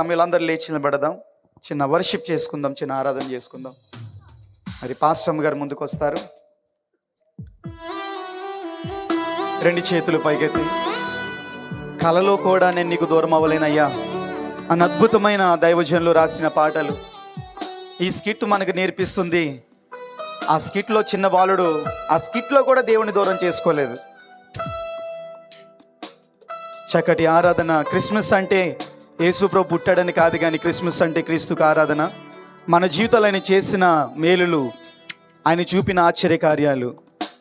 సమయంలో లేచి నిలబడదాం చిన్న వర్షిప్ చేసుకుందాం చిన్న ఆరాధన చేసుకుందాం. మరి పాస్టమ్ గారు ముందుకు వస్తారు రెండు చేతులు పైకెత్తి. కలలో కూడా నేను నీకు దూరం అవ్వలేనయ్యా. అని అద్భుతమైన దైవజనులు రాసిన పాటలు. ఈ స్కిట్ మనకు నేర్పిస్తుంది. ఆ స్కిట్లో చిన్న బాలుడు ఆ స్కిట్లో కూడా దేవుని దూరం చేసుకోలేదు. చక్కటి ఆరాధన క్రిస్మస్ అంటే యేసుప్రభు పుట్టాడని కాదు కానీ క్రిస్మస్ అంటే క్రీస్తుకు ఆరాధన. మన జీవితాలు ఆయన చేసిన మేలులు ఆయన చూపిన ఆశ్చర్య కార్యాలు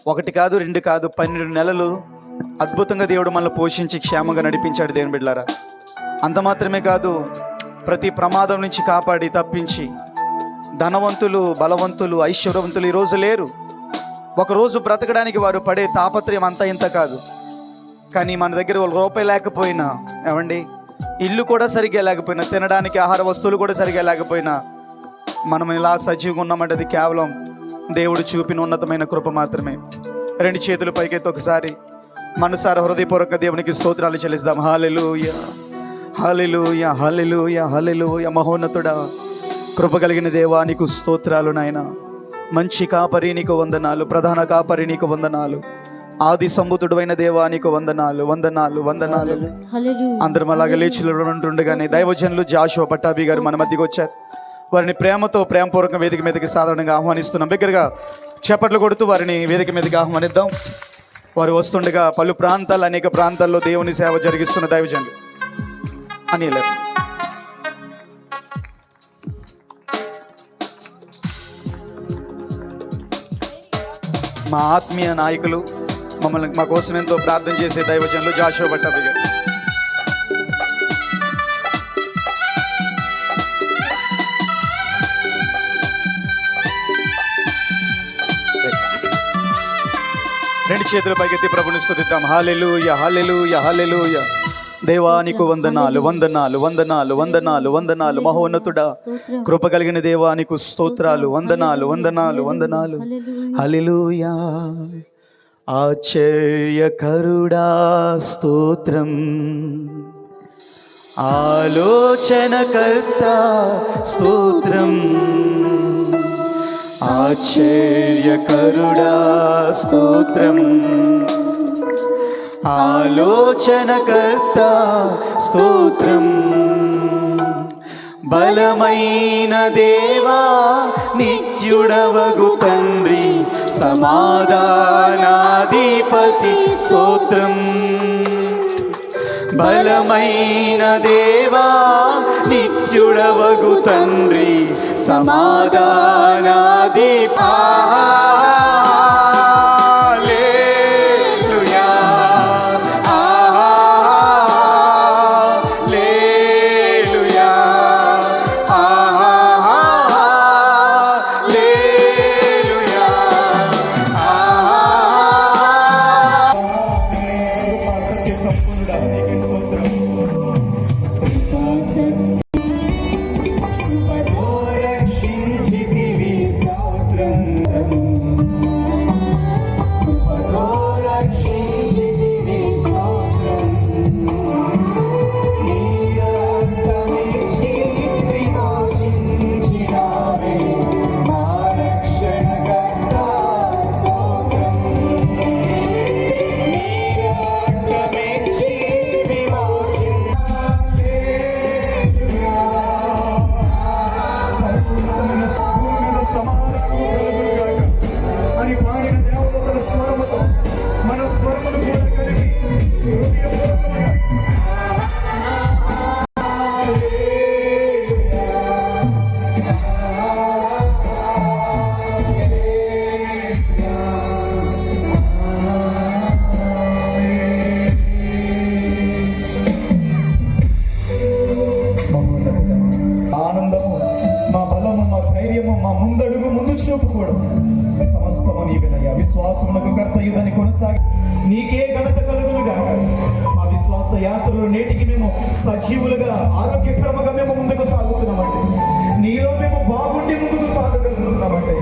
ఒకటి కాదు రెండు కాదు పన్నెండు నెలలు అద్భుతంగా దేవుడు మనల్ని పోషించి క్షేమంగా నడిపించాడు దేవుని బిడ్డారా అంత మాత్రమే కాదు ప్రతి ప్రమాదం నుంచి కాపాడి తప్పించి ధనవంతులు బలవంతులు ఐశ్వర్యవంతులు ఈరోజు లేరు. ఒకరోజు బ్రతకడానికి వారు పడే తాపత్రయం అంతా ఇంత కాదు. కానీ మన దగ్గర ఒక రూపాయి లేకపోయినా ఏమండి? ఇల్లు కూడా సరిగ్గా లేకపోయినా తినడానికి ఆహార వస్తువులు కూడా సరిగ్గా లేకపోయినా మనం ఇలా సజీవంగా ఉన్నామంటే అది కేవలం దేవుడు చూపిన ఉన్నతమైన కృప మాత్రమే. రెండు చేతులు పైకైతే ఒకసారి. మనసార హృదయపూర్వక దేవునికి స్తోత్రాలు చెల్లిస్తాం. హాలెలూయ హాలెలూయ హాలెలూయ హాలెలూయ మహోన్నతుడా కృప కలిగిన దేవా నీకు స్తోత్రాలు నాయన. మంచి కాపరి నీకు వందనాలు ప్రధాన కాపరి నీకు వందనాలు. ఆది సంబుతుడు అయిన దేవా నీకు వందనాలు వందనాలు వందనాలు. అందరం అలాగే లేచి ఉంటుండగానే దైవజనులు జాషువ పట్టాభి గారు మన మధ్యకి వచ్చారు. వారిని ప్రేమతో ప్రేమపూర్వక వేదిక మీదకి సాధారణంగా ఆహ్వానిస్తున్నాం. దగ్గరగా చప్పట్లు కొడుతూ వారిని వేదిక మీదకి ఆహ్వానిద్దాం. వారు వస్తుండగా పలు ప్రాంతాలు అనేక ప్రాంతాల్లో దేవుని సేవ జరిగిస్తున్న దైవజనులు. అని మా ఆత్మీయ నాయకులు మమ్మల్ని మా కోసం ఎంతో ప్రార్థన చేసే దైవజనులు పట్టాభి గారు. రెండు చేతుల పైకెత్తి ప్రభుని స్తుతిద్దాం. హాలెలూయ హాలెలూయ హాలెలూయ దేవానికి వందనాలు వందనాలు వందనాలు వందనాలు వందనాలు. మహోన్నతుడా కృప కలిగిన దేవానికి స్తోత్రాలు వందనాలు వందనాలు వందనాలు. హల్లెలూయా. ఆశ్చర్యకరుడా స్తోత్రం. ఆలోచనకర్త స్తోత్రం. ఆశ్చర్యకరుడా స్తోత్రం. ఆలోచనకర్త స్తోత్రం. బలమైన దేవా నిత్యుడవగు తండ్రి సమాధానాధిపతి స్తోత్రం. బలమైన దేవా నిత్యుడవగు తండ్రి సమాధానాధిపా. ముందడుగు ముందు చూపు కూడా సమస్తము నీవెనయ్యా. విశ్వాసమునకు కర్తయుదని కొనసాగి నీకే ఘనత కలుగును గాక. మా విశ్వాస యాత్రలో నేటికి మేము సజీవులుగా ఆరోగ్యకరముగా మేము ముందుకు సాగుతున్నామంటే నీలో మేము బాగుండి ముందుకు సాగగలుగుతున్నామంటే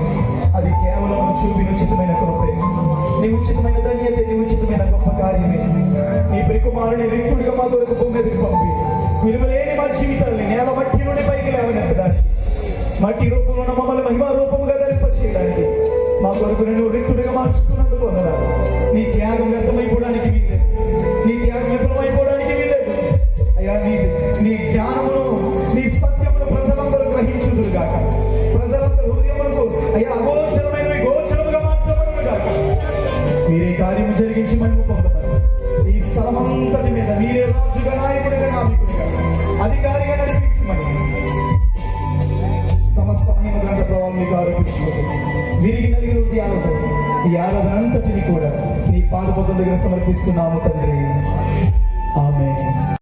అది కేవలం నువ్వు చూపిన ఉచితమైన కృపే. నీ ఉచితమైన ధన్యత నీ ఉచితమైన గొప్ప కార్యమే. నీ ప్రికుమారుని రిక్తుడిగా మా దొరకు భూమి మీదకి పంపి. విలువలేని మా జీవితాల్ని నేల రిక్తుడిగా మార్చుకున్నందుకు వందనాలు నీ త్యాగం వ్యర్థమైపోవడానికి వీల్లేదు. నీ త్యాగం విఫలమైపోవడానికి వీల్లేదు. అయ్యా నీ నీ జ్ఞానమును నీ సత్యమును ప్రజలందరూ గ్రహించుదురు కాక ప్రజలందరూ హృదయములకు అయ్యా అగోచరమైనవి గోచరముగా మార్చబడును మీరే కార్యము జరిగించి మహిమ పొందమని ఈ స్థలమంతటి మీద మీరే రాజుగా నాయకుడిగా నాయకుడిగా అధికారిగా నడిపించమని సమస్త మహిమ గ్రంథ ప్రభావం మీకు విరిగి నలిగిన ఈ ఆరాధనంతటిని కూడా నీ పాదపదం దగ్గర సమర్పిస్తున్నాము తండ్రి. ఆమె